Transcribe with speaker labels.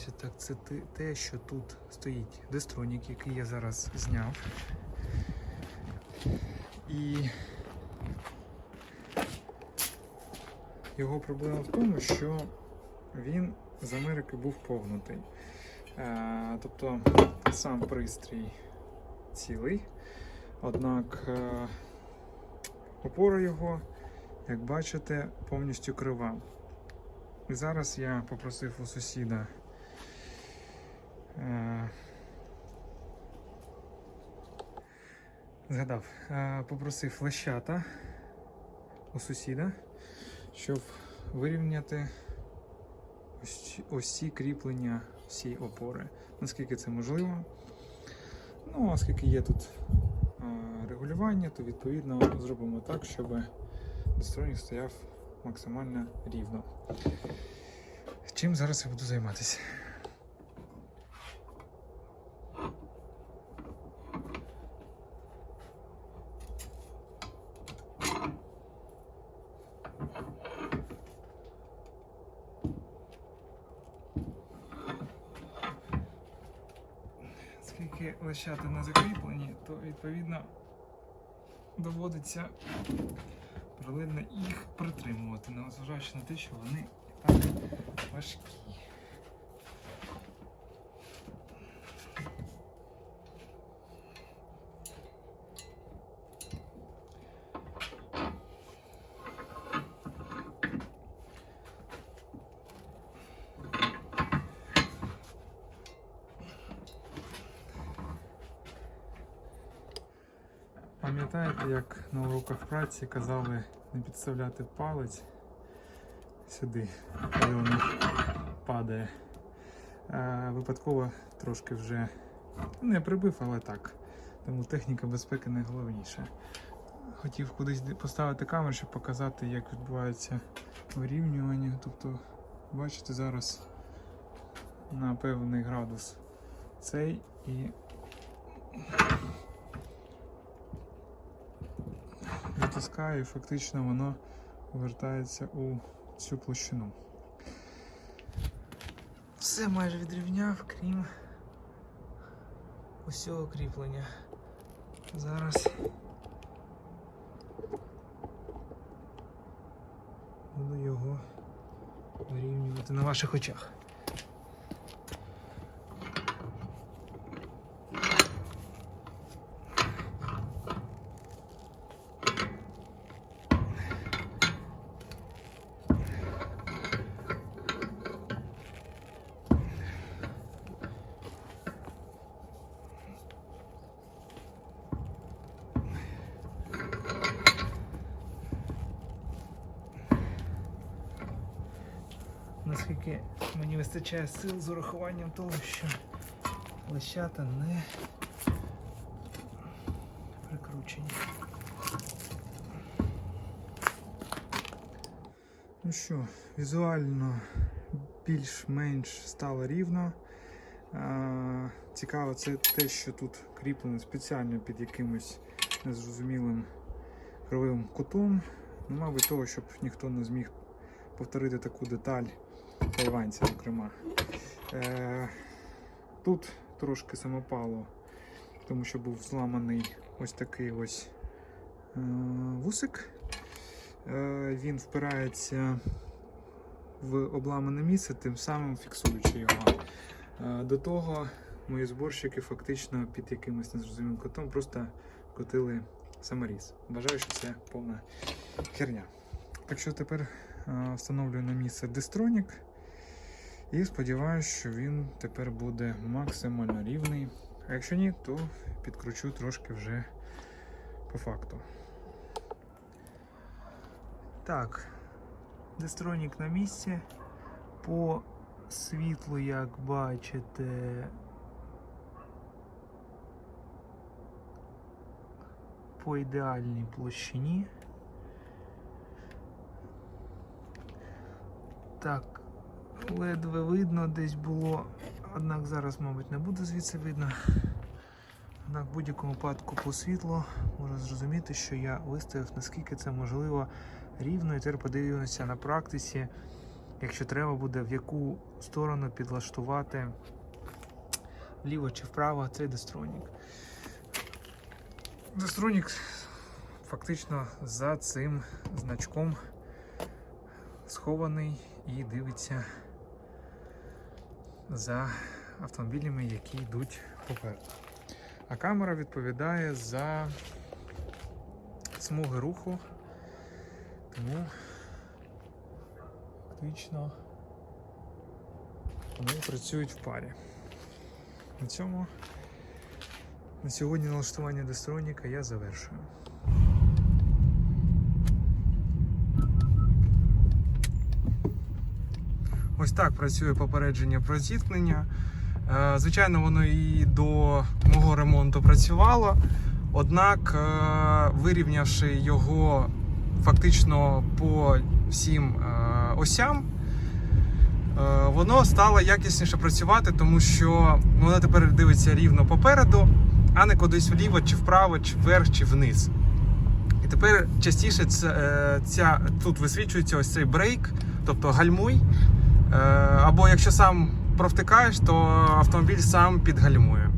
Speaker 1: подивимося. Так, це те- що тут стоїть дистронік, який я зараз зняв. І його проблема в тому, що він з Америки був погнутий. Е, тобто сам пристрій цілий, однак е, опора його, як бачите, повністю крива. І зараз я попросив у сусіда. Е, згадав, е, попросив лещата у сусіда, щоб вирівняти ці кріплення всі опори, наскільки це можливо. Ну, оскільки є тут е, регулювання, то відповідно зробимо так, щоб дистронік стояв максимально рівно. Чим зараз я буду займатися? Оскільки лещата не закріплені, то відповідно доводиться паралельно їх притримувати, незважаючи на те, що вони так важкі. Пам'ятаєте, як на уроках праці казали не підставляти палець сюди, коли воно падає. Е, випадково трошки вже не прибив, але так. Тому техніка безпеки найголовніше. Хотів кудись поставити камеру, щоб показати, як відбувається вирівнювання. Тобто, бачите, зараз на певний градус цей і натискаю і фактично воно повертається у цю площину. Все майже відрівняв, крім усього кріплення. Зараз буду його вирівнювати на ваших очах. Наскільки мені вистачає сил з урахуванням того, що лещата не прикручені. Ну що, візуально більш-менш стало рівно. Цікаво, це те, що тут кріплено спеціально під якимось незрозумілим кривим кутом. Ну, мабуть, того, щоб ніхто не зміг повторити таку деталь тайванця, зокрема. Е, тут трошки самопало, тому що був зламаний ось такий ось е, вусик. Е, він впирається в обламане місце, тим самим фіксуючи його. До того мої зборщики фактично під якимось незрозумілим котом просто котили саморіз. Вважаю, що це повна херня. Так що тепер встановлюю на місце дистронік. І сподіваюся, що він тепер буде максимально рівний. А якщо ні, то підкручу трошки вже по факту. Так, дистронік на місці. По світлу, як бачите, по ідеальній площині. Так, ледве видно, десь було, однак зараз, мабуть, не буде звідси видно. Однак в будь-якому випадку по світлу можна зрозуміти, що я виставив наскільки це можливо рівно, і тепер подивимося на практиці, якщо треба буде, в яку сторону підлаштувати вліво чи вправо цей дестронік. Дестронік фактично за цим значком схований і дивиться за автомобілями, які йдуть попереду. А камера відповідає за смуги руху, тому фактично вони працюють в парі. На цьому на сьогодні налаштування дестроніка я завершую. Ось так працює попередження про зіткнення. Е, Звичайно, воно і до мого ремонту працювало. Однак, е, вирівнявши його фактично по всім е, осям, воно стало якісніше працювати, тому що воно тепер дивиться рівно попереду, а не кудись вліво, чи вправо, чи вверх, чи вниз. І тепер частіше е, ця, тут висвічується ось цей брейк, тобто гальмуй. Е, Або якщо сам провтикаєш, то автомобіль сам підгальмує.